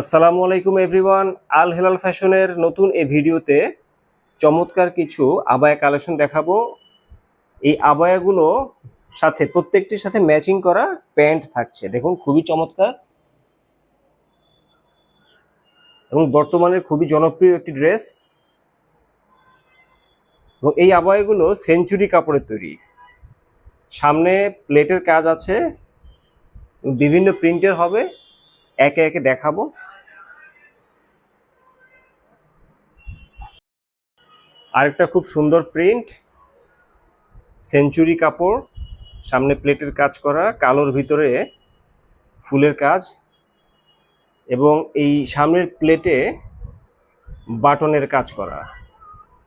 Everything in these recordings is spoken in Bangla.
আসসালামু আলাইকুম এভরিওয়ান। আল হেলাল ফ্যাশনের নতুন এই ভিডিওতে চমৎকার কিছু আবায়া কালেকশন দেখাবো। এই আবায়াগুলো সাথে, প্রত্যেকটির সাথে ম্যাচিং করা প্যান্ট থাকছে। দেখুন, খুবই চমৎকার। এবং বর্তমানে খুবই জনপ্রিয় একটি ড্রেস। এবং এই আবায়াগুলো সেঞ্চুরি কাপড়ের তৈরি। সামনে প্লেটের কাজ আছে। বিভিন্ন প্রিন্টের হবে। একে একে দেখাবো। আরেকটা খুব সুন্দর প্রিন্ট সেঞ্চুরি কাপড়, সামনে প্লেটের কাজ করা, কালোর ভিতরে ফুলের কাজ এবং এই সামনের প্লেটে বাটনের কাজ করা।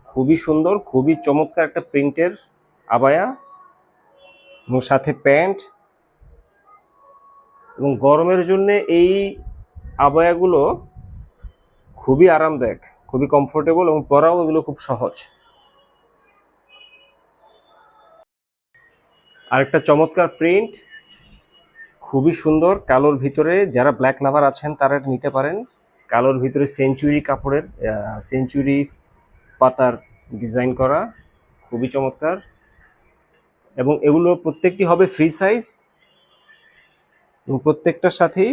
খুবই সুন্দর, খুবই চমৎকার একটা প্রিন্টের আবায়া এবং সাথে প্যান্ট এবং গরমের জন্য এই আবায়াগুলো খুবই আরামদায়ক। খুবই কমফোর্টেবল এবং পরাও এগুলো খুব সহজ। আরেকটা চমৎকার প্রিন্ট খুবই সুন্দর। কালোর ভিতরে যারা ব্ল্যাক লাভার আছেন, তারা এটা নিতে পারেন। কালোর ভিতরে সেঞ্চুরি কাপড়ের সেঞ্চুরি পাতার ডিজাইন করা, খুবই চমৎকার। এবং এগুলো প্রত্যেকটি হবে ফ্রি সাইজ এবং প্রত্যেকটার সাথেই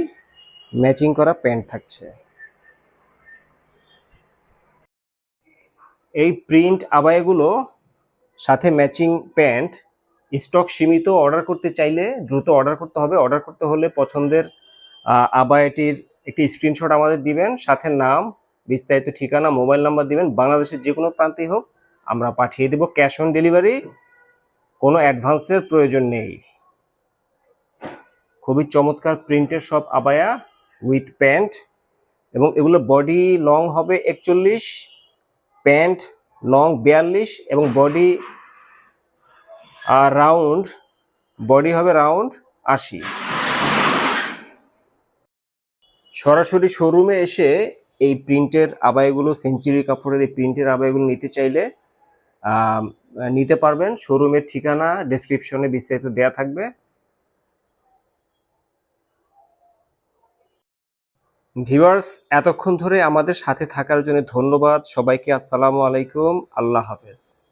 ম্যাচিং করা প্যান্ট থাকছে। এই প্রিন্ট আবায়াগুলো সাথে ম্যাচিং প্যান্ট, স্টক সীমিত অর্ডার করতে চাইলে দ্রুত অর্ডার করতে হবে। অর্ডার করতে হলে পছন্দের আবায়াটির একটি স্ক্রিনশট আমাদের দিবেন, সাথে নাম, বিস্তারিত ঠিকানা, মোবাইল নাম্বার দিবেন, বাংলাদেশের যে কোনো প্রান্তেই হোক, আমরা পাঠিয়ে দেব ক্যাশ অন ডেলিভারি। কোনো অ্যাডভান্সের প্রয়োজন নেই। খুবই চমৎকার প্রিন্টের সব আবায়া উইথ প্যান্ট এবং এগুলো বডি লং হবে একচল্লিশ প্যান্ট, লং বিয়াল্লিশ এবং বডি আর রাউন্ড, বডি হবে রাউন্ড আশি। সরাসরি শোরুমে এসে এই প্রিন্টের আবায়গুলো সেঞ্চুরি কাপড়ের এই প্রিন্টের আবায়গুলো নিতে চাইলে নিতে পারবেন। শোরুমের ঠিকানা ডেসক্রিপশনে বিস্তারিত দেয়া থাকবে। ভিউয়ার্স এতক্ষণ ধরে আমাদের সাথে থাকার জন্য ধন্যবাদ। সবাইকে আসসালামু আলাইকুম। আল্লাহ হাফেজ।